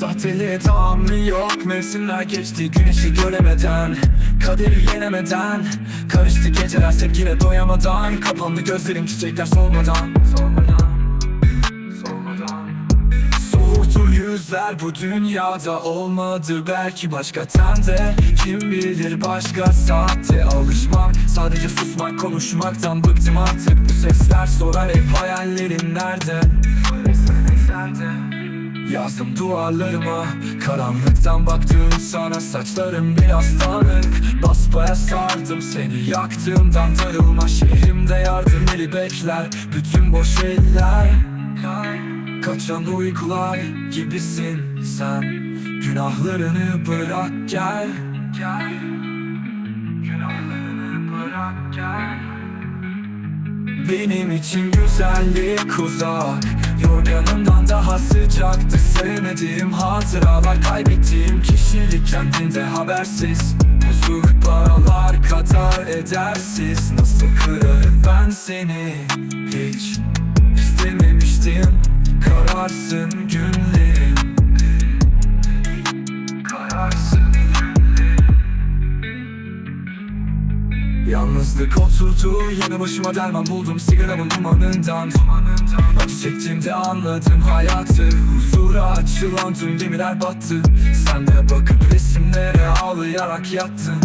Tahteli tahammülü yok. Mevsimler geçti güneşi göremeden Kaderi yenemeden. Karıştı geceler sevgine doyamadan. Kapandı gözlerim çiçekler solmadan Solmadan Solmadan. Soğuktur yüzler bu dünyada olmadı Belki başka tende. Kim bilir başka saatte alışmak Sadece susmak konuşmaktan bıktım artık. Bu sesler sorar hep hayallerin nerede Yazdım duvarlarıma Karanlıktan baktım sana Saçlarım biraz dağınık Basbaya sardım seni Yaktığımdan darılma Şehrimde yardım eli bekler Bütün boş eller. Kaçan uykular gibisin sen Günahlarını bırak gel Gel Günahlarını bırak gel. Benim için güzellik uzak Yorganımdan daha sıcaktı. Sevmediğim hatıralar Kaybettiğim kişilik kendinde habersiz. Huzur paralar kadar edersiz. Nasıl kırarım ben seni? Hiç istememiştim Kararsın. günlerim Yalnızlık. Oturdu Yine başıma derman buldum. Sigaramın dumanından. Acı çektiğimde anladım hayatı Huzura açılan tüm gemiler battı. Sen de bakıp resimlere ağlayarak yattın.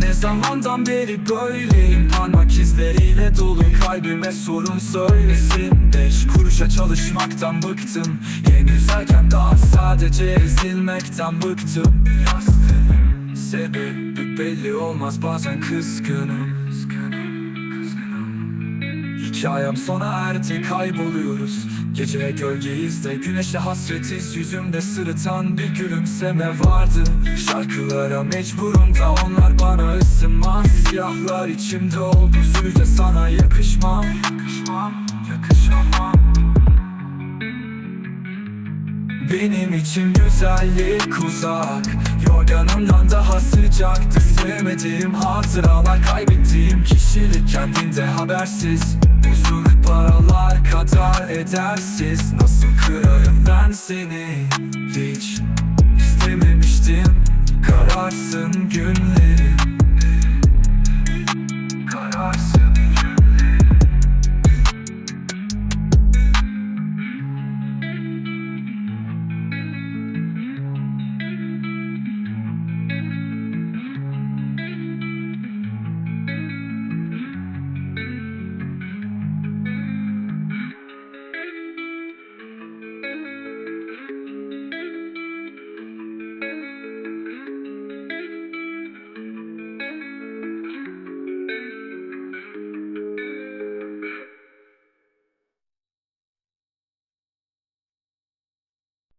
Ne zamandan beri böyleyim? Parmak izleriyle dolu kalbime sorun söylesin. Beş kuruşa çalışmaktan bıktım. Henüz erken daha sadece ezilmekten bıktım Sebebi belli olmaz bazen kızgınım. Hikayem sona erdi kayboluyoruz. Gece gölgeyizde güneşle hasretiz. Yüzümde sırıtan bir gülümseme vardı. Şarkılara mecburum da onlar bana ısınmaz. Siyahlar içimde oldu sürece sana Yakışmam, benim için güzellik uzak. Yorganımdan daha sıcaktı. Sevmediğim hatıralar Kaybettiğim kişilik. Kendinde habersiz Huzur paralar kadar edersiz. Nasıl kırarım ben seni? Hiç istememiştim. Kararsın günler